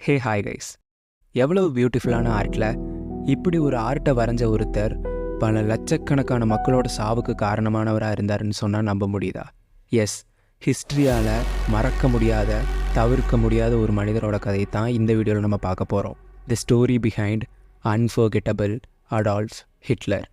Hey hi guys. எவ்வளவு பியூட்டிஃபுல்லான ஆர்ட்டில் இப்படி ஒரு ஆர்ட்டை வரைஞ்ச ஒருத்தர் பல லட்சக்கணக்கான மக்களோட சாவுக்கு காரணமானவராக இருந்தாருன்னு சொன்னால் நம்ப முடியுதா? எஸ் ஹிஸ்ட்ரியால் மறக்க முடியாத தவிர்க்க முடியாத ஒரு மனிதரோட கதை தான் இந்த வீடியோவில் நம்ம பார்க்க போகிறோம் the story behind unforgettable Adolf Hitler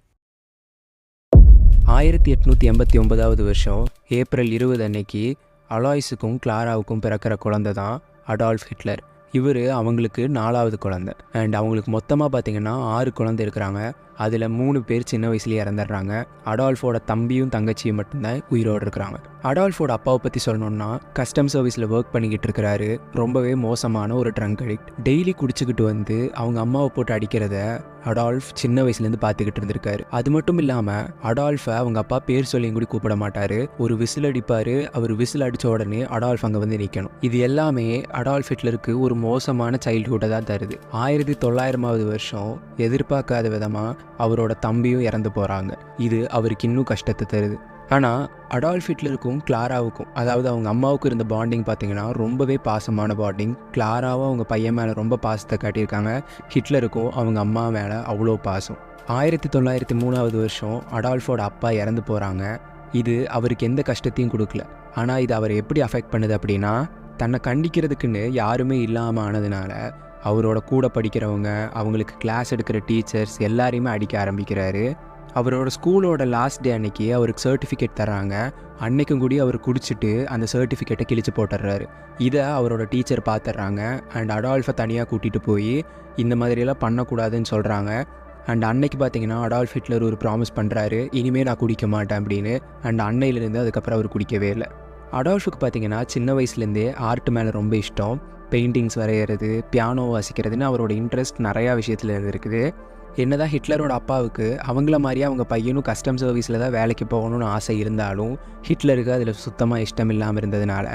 ஆயிரத்தி எட்நூற்றி எண்பத்தி ஒன்பதாவது வருஷம் ஏப்ரல் இருபது அன்னைக்கு அலாய்ஸுக்கும் கிளாராவுக்கும் பிறக்கிற குழந்தை தான் அடால்ஃப் ஹிட்லர் இவர் அவங்களுக்கு நாலாவது குழந்தை. அண்ட் அவங்களுக்கு மொத்தமாக பார்த்தீங்கன்னா ஆறு குழந்தை இருக்கிறாங்க. அதில் மூணு பேர் சின்ன வயசுலேயே இறந்துடுறாங்க. அடால்ஃபோட தம்பியும் தங்கச்சியும் மட்டும்தான் உயிரோடு இருக்கிறாங்க. அடால்ஃபோட அப்பாவை பற்றி சொல்லணும்னா கஸ்டம் சர்வீஸில் ஒர்க் பண்ணிக்கிட்டு இருக்கிறாரு. ரொம்பவே மோசமான ஒரு ட்ரங்க் அடிக்ட் டெய்லி குடிச்சுக்கிட்டு வந்து அவங்க அம்மாவை போட்டு அடிக்கிறத அடால்ஃப் சின்ன வயசுலேருந்து பார்த்துக்கிட்டு இருந்திருக்காரு. அது மட்டும் இல்லாமல் அடால்ஃபை அவங்க அப்பா பேர் சொல்லியும் கூட கூப்பிட மாட்டார். ஒரு விசில் அடிப்பார் அவர் விசில் அடித்த உடனே அடால்ஃப் அங்கே வந்து நிற்கணும் இது எல்லாமே அடால்ஃப் ஹிட்லருக்கு ஒரு மோசமான சைல்ட்ஹுட்டை தான் தருது. ஆயிரத்தி தொள்ளாயிரமாவது வருஷம் எதிர்பார்க்காத விதமாக அவரோட தம்பியும் இறந்து போகிறாங்க இது அவருக்கு இன்னும் கஷ்டத்தை தருது. ஆனால் அடால்ஃப் ஹிட்லருக்கும் கிளாராவுக்கும் அதாவது அவங்க அம்மாவுக்கு இருந்த பாண்டிங் பார்த்தீங்கன்னா ரொம்பவே பாசமான பாண்டிங் கிளாராவும் அவங்க பையன் மேலே ரொம்ப பாசத்தை காட்டியிருக்காங்க. ஹிட்லருக்கும் அவங்க அம்மா மேலே அவ்வளோ பாசம். ஆயிரத்தி தொள்ளாயிரத்தி மூணாவது வருஷம் அடால்ஃபோட அப்பா இறந்து போகிறாங்க இது அவருக்கு எந்த கஷ்டத்தையும் கொடுக்கல. ஆனால் இது அவரை எப்படி அஃபெக்ட் பண்ணுது அப்படின்னா தன்னை கண்டிக்கிறதுக்குன்னு யாருமே இல்லாமல் ஆனதுனால அவரோட கூட படிக்கிறவங்க அவங்களுக்கு கிளாஸ் எடுக்கிற டீச்சர்ஸ் எல்லாரையுமே அடிக்க ஆரம்பிக்கிறாரு. அவரோட ஸ்கூலோட லாஸ்ட் டே அன்னைக்கு அவருக்கு சர்டிஃபிகேட் தராங்க அன்னைக்கும் கூடி அவர் குடிச்சிட்டு அந்த சர்டிஃபிகேட்டை கிழிச்சு போட்டுடுறாரு. இதை அவரோட டீச்சர் பார்த்துட்றாங்க அண்ட் அடால்ஃபை தனியாக கூட்டிகிட்டு போய் இந்த மாதிரியெல்லாம் பண்ணக்கூடாதுன்னு சொல்கிறாங்க அண்ட் அன்னைக்கு பார்த்தீங்கன்னா அடால்ஃப் ஹிட்லர் ஒரு ப்ராமிஸ் பண்ணுறாரு இனிமேல் நான் குடிக்க மாட்டேன் அப்படின்னு. அண்ட் அன்னையிலேருந்து அதுக்கப்புறம் அவர் குடிக்கவே இல்லை. அடால்ஃபுக்கு பார்த்தீங்கன்னா சின்ன வயசுலேருந்தே ஆர்ட் மேலே ரொம்ப இஷ்டம். பெயிண்டிங்ஸ் வரைகிறது பியானோ வாசிக்கிறதுன்னு அவரோட இன்ட்ரெஸ்ட் நிறையா விஷயத்தில் இருக்குது. என்னதான் ஹிட்லரோட அப்பாவுக்கு அவங்கள மாதிரியே அவங்க பையனும் கஸ்டம் சர்வீஸில் தான் வேலைக்கு போகணும்னு ஆசை இருந்தாலும் ஹிட்லருக்கு அதில் சுத்தமாக இஷ்டம் இல்லாமல் இருந்ததுனால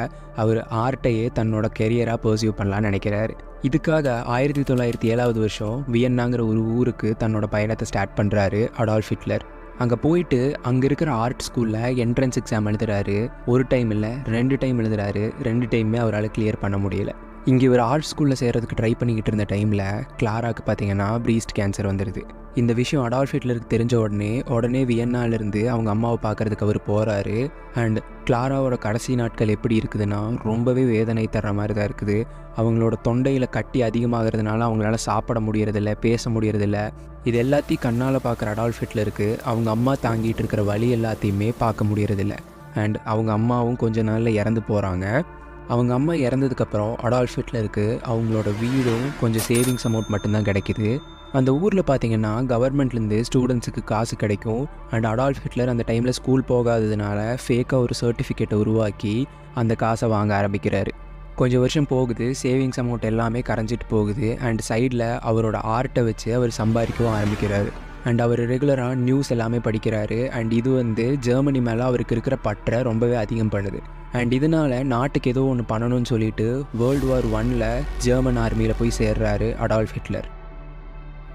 அவர் ஆர்ட்டையே தன்னோட கெரியராக பர்சியூ பண்ணலான்னு நினைக்கிறாரு. இதுக்காக ஆயிரத்தி தொள்ளாயிரத்தி ஏழாவது வருஷம் வியன்னாங்கிற ஒரு ஊருக்கு தன்னோட பயணத்தை ஸ்டார்ட் பண்ணுறாரு அடால்ஃப் ஹிட்லர் அங்கே போயிட்டு அங்கே இருக்கிற ஆர்ட் ஸ்கூலில் என்ட்ரன்ஸ் எக்ஸாம் எழுதுறாரு. ஒரு டைம் இல்லை ரெண்டு டைம் எழுதுறாரு. ரெண்டு டைமே அவரால் கிளியர் பண்ண முடியல. இங்கே ஒரு ஆர்ட் ஸ்கூலில் சேர்கிறதுக்கு ட்ரை பண்ணிக்கிட்டு இருந்த டைமில் கிளாராக்கு பார்த்தீங்கன்னா ப்ரீஸ்ட் கேன்சர் வந்துடுது இந்த விஷயம் அடால்ஃப் ஹிட்லருக்கு தெரிஞ்ச உடனே உடனே வியன்னாலேருந்து அவங்க அம்மாவை பார்க்கறதுக்கு அவர் போகிறாரு அண்ட் கிளாராவோட கடைசி நாட்கள் எப்படி இருக்குதுன்னா ரொம்பவே வேதனை தர்ற மாதிரி தான் இருக்குது. அவங்களோட தொண்டையில் கட்டி அதிகமாகிறதுனால அவங்களால சாப்பிட முடியறதில்ல பேச முடியறதில்ல. இது எல்லாத்தையும் கண்ணால் பார்க்குற அடால்ஃப் ஹிட்லருக்கு அவங்க அம்மா தாங்கிட்டு இருக்கிற வழி எல்லாத்தையுமே பார்க்க முடியறதில்ல. அண்ட் அவங்க அம்மாவும் கொஞ்ச நாளில் இறந்து போகிறாங்க அவங்க அம்மா இறந்ததுக்கப்புறம் அடால்ஃப் ஹிட்லருக்கு அவங்களோட வீடும் கொஞ்சம் சேவிங்ஸ் அமௌண்ட் மட்டும்தான் கிடைக்கிது. அந்த ஊரில் பார்த்தீங்கன்னா கவர்மெண்ட்லேருந்து ஸ்டூடெண்ட்ஸுக்கு காசு கிடைக்கும். அண்ட் அடால்ஃப் ஹிட்லர் அந்த டைமில் ஸ்கூல் போகாததுனால ஃபேக்காக ஒரு சர்டிஃபிகேட்டை உருவாக்கி அந்த காசை வாங்க ஆரம்பிக்கிறாரு. கொஞ்சம் வருஷம் போகுது சேவிங்ஸ் அமௌண்ட் எல்லாமே கரைஞ்சிட்டு போகுது. அண்ட் சைடில் அவரோட ஆர்ட்டை வச்சு அவர் சம்பாதிக்கவும் ஆரம்பிக்கிறாரு. அண்ட் அவர் ரெகுலராக நியூஸ் எல்லாமே படிக்கிறாரு. அண்ட் இது வந்து ஜெர்மனி மேலே அவருக்கு இருக்கிற பற்றை ரொம்பவே அதிகம் பண்ணுது. அண்ட் இதனால் நாட்டுக்கு ஏதோ ஒன்று பண்ணணும்னு சொல்லிட்டு வேர்ல்டு வார் ஒனில் ஜெர்மன் ஆர்மியில் போய் சேர்றாரு அடால்ஃப் ஹிட்லர்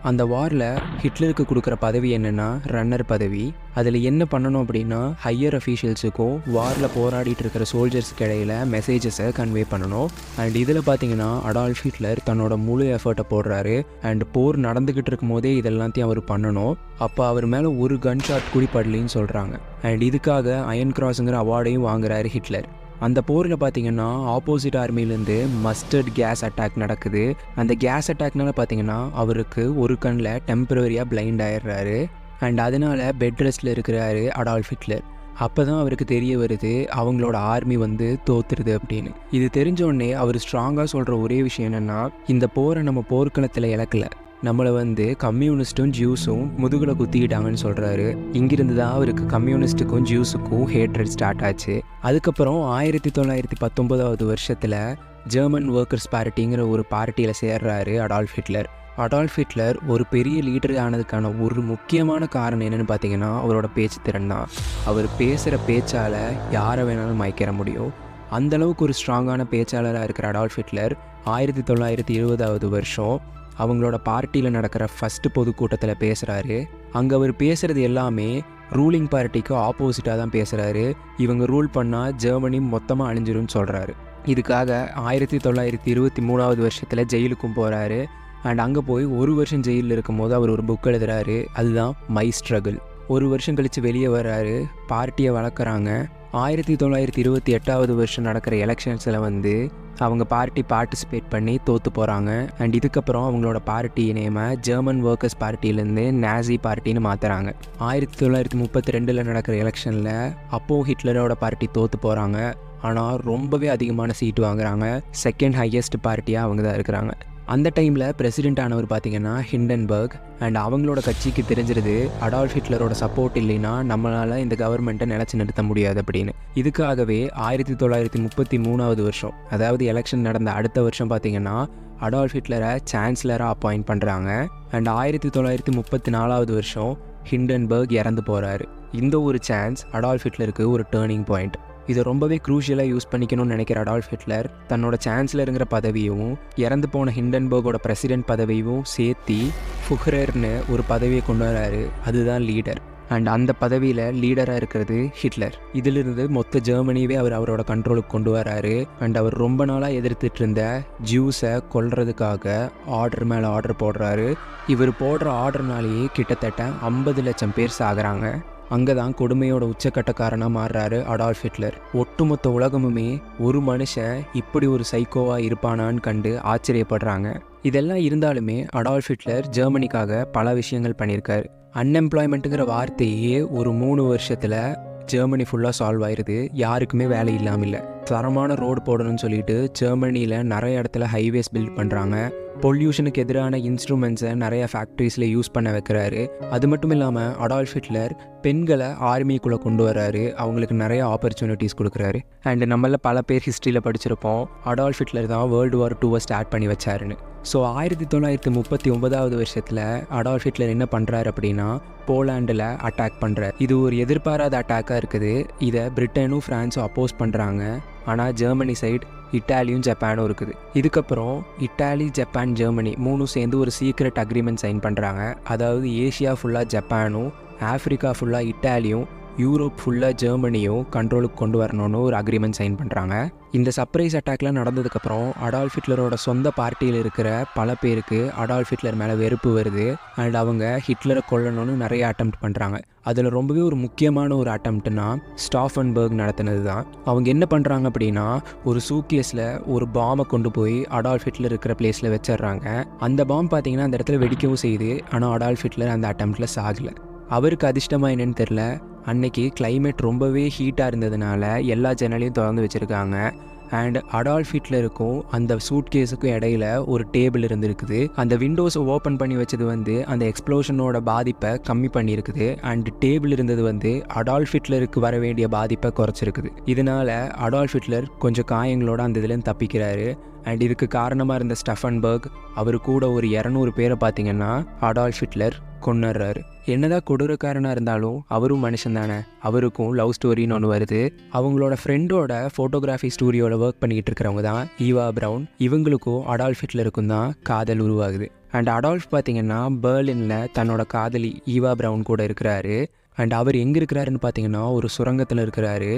அந்த வாரில் ஹிட்லருக்கு கொடுக்குற பதவி என்னென்னா ரன்னர் பதவி. அதில் என்ன பண்ணணும் அப்படின்னா ஹையர் அஃபீஷியல்ஸுக்கும் வாரில் போராடிட்டு இருக்கிற சோல்ஜர்ஸ்க்கு இடையில மெசேஜஸை கன்வே பண்ணணும். அண்ட் இதில் பார்த்தீங்கன்னா அடால்ஃப் ஹிட்லர் தன்னோட முழு எஃபர்ட்டை போடுறாரு. அண்ட் போர் நடந்துக்கிட்டு இருக்கும் போதே இதெல்லாத்தையும் அவர் பண்ணணும். அப்போ அவர் மேலே ஒரு கன் ஷாட் குடிப்படலின்னு சொல்கிறாங்க அண்ட் இதுக்காக அயன் கிராஸுங்கிற அவார்டையும் வாங்குறாரு ஹிட்லர் அந்த போரில் பார்த்தீங்கன்னா ஆப்போசிட் ஆர்மிலேருந்து மஸ்டர்ட் கேஸ் அட்டாக் நடக்குது. அந்த கேஸ் அட்டாக்னால பார்த்தீங்கன்னா அவருக்கு ஒரு கண்ணில் டெம்பரவரியாக பிளைண்ட் ஆயிடுறாரு. அண்ட் அதனால் பெட் ரெஸ்ட்டில் இருக்கிறாரு அடால்ஃப் ஹிட்லர் அப்போ தான் அவருக்கு தெரிய வருது அவங்களோட ஆர்மி வந்து தோத்துருது அப்படின்னு. இது தெரிஞ்சோடனே அவர் ஸ்ட்ராங்காக சொல்கிற ஒரே விஷயம் என்னென்னா இந்த போரை நம்ம போர்க்களத்தில் இழக்கல. நம்மளை வந்து கம்யூனிஸ்ட்டும் ஜூஸும் முதுகில் குத்திக்கிட்டாங்கன்னு சொல்கிறாரு இங்கிருந்து தான் அவருக்கு கம்யூனிஸ்ட்டுக்கும் ஜூஸுக்கும் ஹேட்ரட் ஸ்டார்ட் ஆச்சு. அதுக்கப்புறம் ஆயிரத்தி தொள்ளாயிரத்தி பத்தொம்போதாவது வருஷத்தில் ஜெர்மன் ஒர்க்கர்ஸ் பார்ட்டிங்கிற ஒரு பார்ட்டியில் சேர்றாரு அடால்ஃப் ஹிட்லர் அடால்ஃப் ஹிட்லர் ஒரு பெரிய லீடர் ஆனதுக்கான ஒரு முக்கியமான காரணம் என்னென்னு பார்த்தீங்கன்னா அவரோட பேச்சு திறன் தான். அவர் பேசுகிற பேச்சால் யாரை வேணாலும் மயக்கிற முடியும். அந்தளவுக்கு ஒரு ஸ்ட்ராங்கான பேச்சாளராக இருக்கிற அடால்ஃப் ஹிட்லர் ஆயிரத்தி தொள்ளாயிரத்தி இருபதாவது வருஷம் அவங்களோட பார்ட்டியில் நடக்கிற ஃபஸ்ட்டு பொதுக்கூட்டத்தில் பேசுகிறாரு அங்கே அவர் பேசுகிறது எல்லாமே ரூலிங் பார்ட்டிக்கு ஆப்போசிட்டாக தான் பேசுகிறாரு இவங்க ரூல் பண்ணால் ஜெர்மனி மொத்தமாக அழிஞ்சிரும்னு சொல்கிறாரு இதுக்காக ஆயிரத்தி தொள்ளாயிரத்தி இருபத்தி மூணாவது வருஷத்தில் ஜெயிலுக்கும் போகிறாரு அண்ட் அங்கே போய் ஒரு வருஷம் ஜெயிலில் இருக்கும்போது அவர் ஒரு புக் எழுதுறாரு. அதுதான் மை ஸ்ட்ரகிள் ஒரு வருஷம் கழித்து வெளியே வர்றாரு. பார்ட்டியை வளர்க்குறாங்க. ஆயிரத்தி தொள்ளாயிரத்தி இருபத்தி எட்டாவது வருஷம் நடக்கிற எலெக்ஷன்ஸில் வந்து அவங்க பார்ட்டி பார்ட்டிசிபேட் பண்ணி தோற்று போகிறாங்க அண்ட் இதுக்கப்புறம் அவங்களோட பார்ட்டி நேமை ஜெர்மன் ஒர்க்கர்ஸ் பார்ட்டியிலேருந்து நாசி பார்ட்டின்னு மாற்றுறாங்க ஆயிரத்தி தொள்ளாயிரத்தி முப்பத்தி ரெண்டில் நடக்கிற எலெக்ஷனில் அப்போ ஹிட்லரோட பார்ட்டி தோற்று போகிறாங்க ஆனால் ரொம்பவே அதிகமான சீட்டு வாங்குறாங்க. செகண்ட் ஹையஸ்ட் பார்ட்டியாக அவங்க தான் இருக்கிறாங்க. அந்த டைமில் பிரசிடென்ட் ஆனவர் பார்த்தீங்கன்னா ஹிண்டன்பர்க் அண்ட் அவங்களோட கட்சிக்கு தெரிஞ்சிருது அடால்ஃப் ஹிட்லரோட சப்போர்ட் இல்லைன்னா நம்மளால் இந்த கவர்மெண்ட்டை நினச்சி நிறுத்த முடியாது அப்படின்னு. இதுக்காகவே ஆயிரத்தி தொள்ளாயிரத்தி முப்பத்தி மூணாவது வருஷம் அதாவது எலெக்ஷன் நடந்த அடுத்த வருஷம் பார்த்தீங்கன்னா அடால்ஃப் ஹிட்லரை சான்சலராக அப்பாயிண்ட் பண்ணுறாங்க அண்ட் ஆயிரத்தி தொள்ளாயிரத்தி முப்பத்தி நாலாவது வருஷம் ஹிண்டன்பர்க் இறந்து போகிறாரு இந்த ஒரு சான்ஸ் அடால்ஃப் ஹிட்லருக்கு ஒரு டேர்னிங் பாயிண்ட் இதை ரொம்பவே க்ரூஷியலாக யூஸ் பண்ணிக்கணும்னு நினைக்கிற அடால்ஃப் ஹிட்லர் தன்னோட சான்சலருங்கிற பதவியும் இறந்து போன ஹிண்டன்பர்கோட பிரசிடென்ட் பதவியும் சேர்த்தி ஃபுஹரர்னு ஒரு பதவியை கொண்டு வராரு. அதுதான் லீடர் அண்ட் அந்த பதவியில் லீடராக இருக்கிறது ஹிட்லர் இதிலிருந்து மொத்த ஜெர்மனியவே அவர் அவரோட கண்ட்ரோலுக்கு கொண்டு வராரு. அண்ட் அவர் ரொம்ப நாளாக எதிர்த்துட்டு இருந்த ஜூஸை கொல்றதுக்காக ஆர்டர் மேலே ஆர்டர் போடுறாரு. இவர் போடுற ஆர்டர்னாலேயே கிட்டத்தட்ட ஐம்பது லட்சம் பேர் சாகிறாங்க. அங்கே தான் கொடுமையோட உச்சக்கட்டக்காரனாக மாறுறாரு அடால்ஃப் ஹிட்லர். ஒட்டுமொத்த உலகமுமே ஒரு மனுஷன் இப்படி ஒரு சைக்கோவாக இருப்பானான்னு கண்டு ஆச்சரியப்படுறாங்க. இதெல்லாம் இருந்தாலுமே அடால்ஃப் ஹிட்லர் ஜெர்மனிக்காக பல விஷயங்கள் பண்ணியிருக்காரு. அன்எம்ப்ளாய்மெண்ட்டுங்கிற வார்த்தையே ஒரு மூணு வருஷத்தில் ஜெர்மனி ஃபுல்லாக சால்வ் ஆயிடுது யாருக்குமே வேலை இல்லாமல் இல்லை. தரமான ரோடு போடணும்னு சொல்லிட்டு ஜெர்மனியில் நிறைய இடத்துல ஹைவேஸ் பில்ட் பண்ணுறாங்க பொல்யூஷனுக்கு எதிரான இன்ஸ்ட்ருமெண்ட்ஸை நிறைய ஃபேக்ட்ரிஸில் யூஸ் பண்ண வைக்கிறாரு. அது மட்டும் இல்லாமல் அடால்ஃப் ஹிட்லர் பெண்களை ஆர்மிக்குள்ளே கொண்டு வராரு அவங்களுக்கு நிறைய ஆப்பர்ச்சுனிட்டிஸ் கொடுக்குறாரு. அண்ட் நம்மள பல பேர் ஹிஸ்ட்ரியில் படிச்சிருப்போம். அடால்ஃப் ஹிட்லர் தான் வேர்ல்டு வார் டூவை ஸ்டார்ட் பண்ணி வச்சாருன்னு. ஸோ ஆயிரத்தி தொள்ளாயிரத்தி முப்பத்தி ஒன்பதாவது வருஷத்தில் அடால்ஃப் ஹிட்லர் என்ன பண்ணுறாரு அப்படின்னா போலாண்டில் அட்டாக் பண்ணுறார் இது ஒரு எதிர்பாராத அட்டாக்காக இருக்குது. இதை பிரிட்டனும் ஃப்ரான்ஸும் அப்போஸ் பண்ணுறாங்க ஆனால் ஜெர்மனி சைடு இட்டாலியும் ஜப்பானும் இருக்குது. இதுக்கப்புறம் இட்டாலி ஜப்பான் ஜெர்மனி மூணும் சேர்ந்து ஒரு சீக்ரெட் அக்ரிமெண்ட் சைன் பண்ணுறாங்க அதாவது ஏஷியா ஃபுல்லாக ஜப்பானும் ஆஃப்ரிக்கா ஃபுல்லாக இட்டாலியும் யூரோப் ஃபுல்லாக ஜெர்மனியும் கண்ட்ரோலுக்கு கொண்டு வரணும்னு ஒரு அக்ரிமெண்ட் சைன் பண்ணுறாங்க இந்த சர்ப்ரைஸ் அட்டாக்லாம் நடந்ததுக்கப்புறம் அடால்ஃப் ஹிட்லரோட சொந்த பார்ட்டியில் இருக்கிற பல பேருக்கு அடால்ஃப் ஹிட்லர் மேலே வெறுப்பு வருது. அண்ட் அவங்க ஹிட்லரை கொல்லணும்னு நிறைய அட்டம் பண்ணுறாங்க அதில் ரொம்பவே ஒரு முக்கியமான ஒரு அட்டம்ப்ட்னா ஸ்டாஃபன்பர்க் நடத்தினது தான் அவங்க என்ன பண்ணுறாங்க அப்படின்னா ஒரு சூக்கேஸில் ஒரு பாமை கொண்டு போய் அடால்ஃப் ஹிட்லர் இருக்கிற பிளேஸில் வச்சிடுறாங்க. அந்த பாம் பார்த்தீங்கன்னா அந்த இடத்துல வெடிக்கவும் செய்யுது. ஆனால் அடால்ஃப் ஹிட்லர் அந்த அட்டம்ப்டில் சாகலை. அவருக்கு அதிர்ஷ்டமாக என்னன்னு தெரில அன்னைக்கு கிளைமேட் ரொம்பவே ஹீட்டாக இருந்ததுனால எல்லா ஜன்னலையும் திறந்து வச்சுருக்காங்க. அண்ட் அடால்ஃப் ஹிட்லருக்கும் அந்த சூட் கேஸுக்கும் இடையில ஒரு டேபிள் இருந்திருக்குது. அந்த விண்டோஸை ஓப்பன் பண்ணி வச்சது வந்து அந்த எக்ஸ்ப்ளோஷனோட பாதிப்பை கம்மி பண்ணியிருக்குது. அண்ட் டேபிள் இருந்தது வந்து அடால்ஃப் ஹிட்லருக்கு வர வேண்டிய பாதிப்பை குறைச்சிருக்குது. இதனால அடால்ஃப் ஹிட்லர் கொஞ்சம் காயங்களோட அந்த இதுலேருந்து தப்பிக்கிறாரு. அண்ட் இதுக்கு காரணமாக இருந்த ஸ்டஃபன்பர்க் அவர் கூட ஒரு இரநூறு பேரை பார்த்தீங்கன்னா அடால்ஃப் ஹிட்லர் கொண்டுறாரு என்னதான் கொடூரக்காரனாக இருந்தாலும் அவரும் மனுஷன் தானே. அவருக்கும் லவ் ஸ்டோரின்னு ஒன்று வருது. அவங்களோட ஃப்ரெண்டோட ஃபோட்டோகிராஃபி ஸ்டூடியோவில் ஒர்க் பண்ணிக்கிட்டு இருக்கிறவங்க தான் ஈவா பிரவுன். இவங்களுக்கும் அடால்ஃப் ஹிட்லருக்கும் தான் காதல் உருவாகுது. அண்ட் அடால்ஃப் பார்த்தீங்கன்னா பேர்லினில் தன்னோட காதலி ஈவா பிரவுன் கூட இருக்கிறாரு. அண்ட் அவர் எங்கே இருக்கிறாருன்னு பார்த்தீங்கன்னா ஒரு சுரங்கத்தில் இருக்கிறாரு.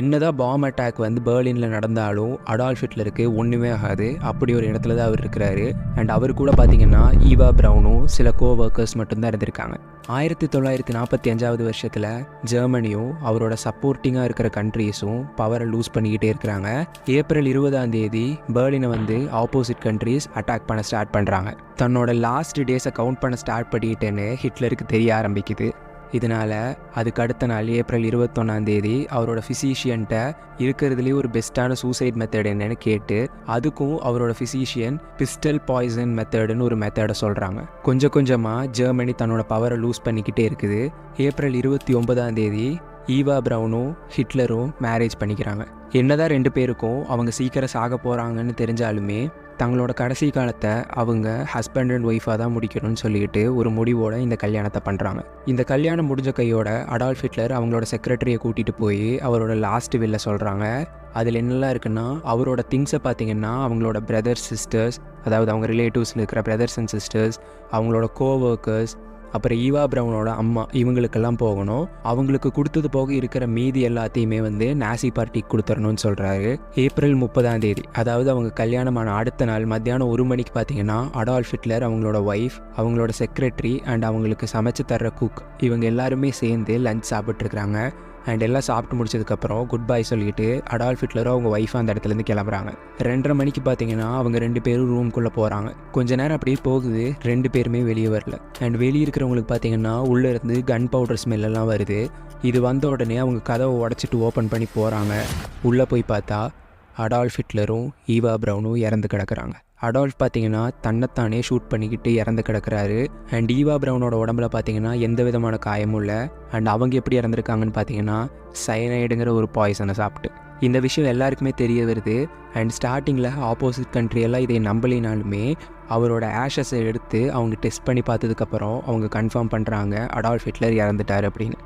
என்னதான் பாம் அட்டாக் வந்து பேர்லினில் நடந்தாலும் அடால்ஃப் ஹிட்லருக்கு ஒன்றுமே ஆகாது. அப்படி ஒரு இடத்துல தான் அவர் இருக்கிறாரு. அண்ட் அவர் கூட பார்த்தீங்கன்னா ஈவா ப்ரௌனும் சில கோ ஒர்க்கர்ஸ் மட்டும்தான் இருந்திருக்காங்க. ஆயிரத்தி தொள்ளாயிரத்தி நாற்பத்தி அஞ்சாவது வருஷத்தில் ஜெர்மனியும் அவரோட சப்போர்ட்டிங்காக இருக்கிற கண்ட்ரீஸும் பவரை லூஸ் பண்ணிக்கிட்டே இருக்கிறாங்க. ஏப்ரல் இருபதாம் தேதி பேர்லினை வந்து ஆப்போசிட் கண்ட்ரீஸ் அட்டாக் பண்ண ஸ்டார்ட் பண்ணுறாங்க தன்னோட லாஸ்ட் டேஸை கவுண்ட் பண்ண ஸ்டார்ட் பண்ணிக்கிட்டேன்னு ஹிட்லருக்கு தெரிய ஆரம்பிக்குது. இதனால் அதுக்கு அடுத்த நாள் ஏப்ரல் இருபத்தொன்னாம் தேதி அவரோட ஃபிசிஷியன்ட்ட இருக்கிறதுலேயே ஒரு பெஸ்ட்டான சூசைட் மெத்தட் என்னன்னு கேட்டு அதுக்கும் அவரோட ஃபிசிஷியன் பிஸ்டல் பாய்சன் மெத்தடுன்னு ஒரு மெத்தடை சொல்கிறாங்க கொஞ்சம் கொஞ்சமாக ஜெர்மனி தன்னோட பவரை லூஸ் பண்ணிக்கிட்டே இருக்குது. ஏப்ரல் இருபத்தி ஒன்பதாம் தேதி ஈவா ப்ரௌனும் ஹிட்லரும் மேரேஜ் பண்ணிக்கிறாங்க. என்னதான் ரெண்டு பேருக்கும் அவங்க சீக்கிரம் சாக போகிறாங்கன்னு தெரிஞ்சாலுமே தங்களோட கடைசி காலத்தை அவங்க ஹஸ்பண்ட் அண்ட் ஒய்ஃபாக தான் முடிக்கணும்னு சொல்லிட்டு ஒரு முடிவோட இந்த கல்யாணத்தை பண்ணுறாங்க இந்த கல்யாணம் முடிஞ்ச கையோட அடால்ஃப் ஹிட்லர் அவங்களோட செக்ரட்டரியை கூட்டிகிட்டு போய் அவரோட லாஸ்ட் வில்ல சொல்கிறாங்க அதில் என்னெல்லாம் இருக்குன்னா அவரோட திங்ஸை பார்த்தீங்கன்னா அவங்களோட பிரதர்ஸ் சிஸ்டர்ஸ் அதாவது அவங்க ரிலேட்டிவ்ஸில் இருக்கிற பிரதர்ஸ் அண்ட் சிஸ்டர்ஸ் அவங்களோட கோ ஒர்க்கர்ஸ் அப்புறம் ஈவா பிரவுனோட அம்மா இவங்களுக்கெல்லாம் போகணும். அவங்களுக்கு கொடுத்தது போக இருக்கிற மீதி எல்லாத்தையுமே வந்து நாசி பார்ட்டிக்கு கொடுத்துடணும்னு சொல்கிறாரு ஏப்ரல் முப்பதாம் தேதி. அதாவது அவங்க கல்யாணமான அடுத்த நாள் மத்தியானம் ஒரு மணிக்கு பார்த்தீங்கன்னா அடால்ஃப் ஹிட்லர் அவங்களோட ஒய்ஃப் அவங்களோட செக்ரட்டரி அண்ட் அவங்களுக்கு சமைச்சு தர்ற குக் இவங்க எல்லாருமே சேர்ந்து லஞ்ச் சாப்பிட்ருக்குறாங்க அண்ட் எல்லாம் சாப்பிட்டு முடிச்சதுக்கப்புறம் குட் பாய் சொல்லிட்டு அடால்ஃப் ஹிட்லரும் அவங்க ஒய்ஃப் அந்த இடத்துலேருந்து கிளம்புறாங்க. ரெண்டரை மணிக்கு பார்த்தீங்கன்னா அவங்க ரெண்டு பேரும் ரூம்குள்ளே போகிறாங்க கொஞ்ச நேரம் அப்படியே போகுது ரெண்டு பேருமே வெளியே வரல. அண்ட் வெளியே இருக்கிறவங்களுக்கு பார்த்தீங்கன்னா உள்ளே இருந்து கன் பவுடர் ஸ்மெல்லாம் வருது. இது வந்த உடனே அவங்க கதவை உடச்சிட்டு ஓப்பன் பண்ணி போகிறாங்க உள்ளே போய் பார்த்தா அடால்ஃப் ஹிட்லரும் ஈவா ப்ரௌனும் இறந்து கிடக்குறாங்க. அடால்ஃப் பார்த்தீங்கன்னா தன்னைத்தானே ஷூட் பண்ணிக்கிட்டு இறந்து கிடக்குறாரு. அண்ட் ஈவா ப்ரௌனோட உடம்புல பார்த்தீங்கன்னா எந்த விதமான காயமும் இல்லை. அண்ட் அவங்க எப்படி இறந்துருக்காங்கன்னு பார்த்தீங்கன்னா சைனைடுங்கிற ஒரு பாய்சனை சாப்பிட்டு. இந்த விஷயம் எல்லாருக்குமே தெரிய வருது. அண்ட் ஸ்டார்டிங்கில் ஆப்போசிட் கண்ட்ரி எல்லாம் இதை நம்பலினாலுமே அவரோட ஆஷஸை எடுத்து அவங்க டெஸ்ட் பண்ணி பார்த்ததுக்கப்புறம் அவங்க கன்ஃபார்ம் பண்ணுறாங்க அடால்ஃப் ஹிட்லர் இறந்துட்டார் அப்படின்னு.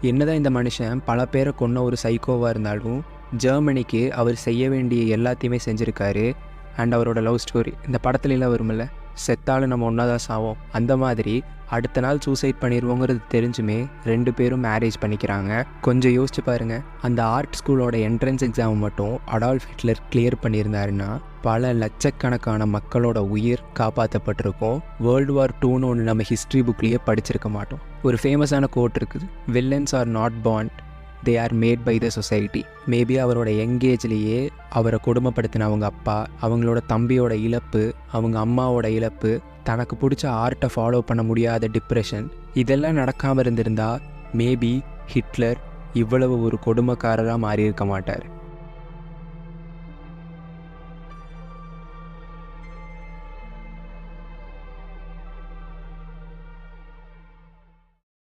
என்னதான் இந்த மனுஷன் பல பேரை கொன்ன ஒரு சைக்கோவாக இருந்தாலும் ஜெர்மனிக்கு அவர் செய்ய வேண்டிய எல்லாத்தையுமே செஞ்சுருக்காரு. அண்ட் அவரோட லவ் ஸ்டோரி இந்த படத்துலலாம் வருமில்ல செத்தாலும் நம்ம ஒன்றா தான் சாவோம். அந்த மாதிரி அடுத்த நாள் சூசைட் பண்ணிடுவோங்கிறது தெரிஞ்சுமே ரெண்டு பேரும் மேரேஜ் பண்ணிக்கிறாங்க. கொஞ்சம் யோசிச்சு பாருங்க அந்த ஆர்ட் ஸ்கூலோட என்ட்ரன்ஸ் எக்ஸாம் மட்டும் அடால்ஃப் ஹிட்லர் கிளியர் பண்ணியிருந்தாருன்னா பல லட்சக்கணக்கான மக்களோட உயிர் காப்பாற்றப்பட்டிருக்கும் வேர்ல்டு வார் டூன்னு ஒன்று நம்ம ஹிஸ்ட்ரி புக்லேயே படிச்சிருக்க மாட்டோம். ஒரு ஃபேமஸான கோட் இருக்குது villains are not bond they are made by the society maybe அவரோட எங்கேஜ்லேயே அவரை கொடுமைப்படுத்தின அவங்க அப்பா அவங்களோட தம்பியோட இழப்பு அவங்க அம்மாவோட இழப்பு தனக்கு பிடிச்ச ஆர்ட்டை ஃபாலோ பண்ண முடியாத டிப்ரெஷன் இதெல்லாம் நடக்காமல் இருந்திருந்தா மேபி ஹிட்லர் இவ்வளவு ஒரு கொடுமைக்காரராக மாறியிருக்க மாட்டார்.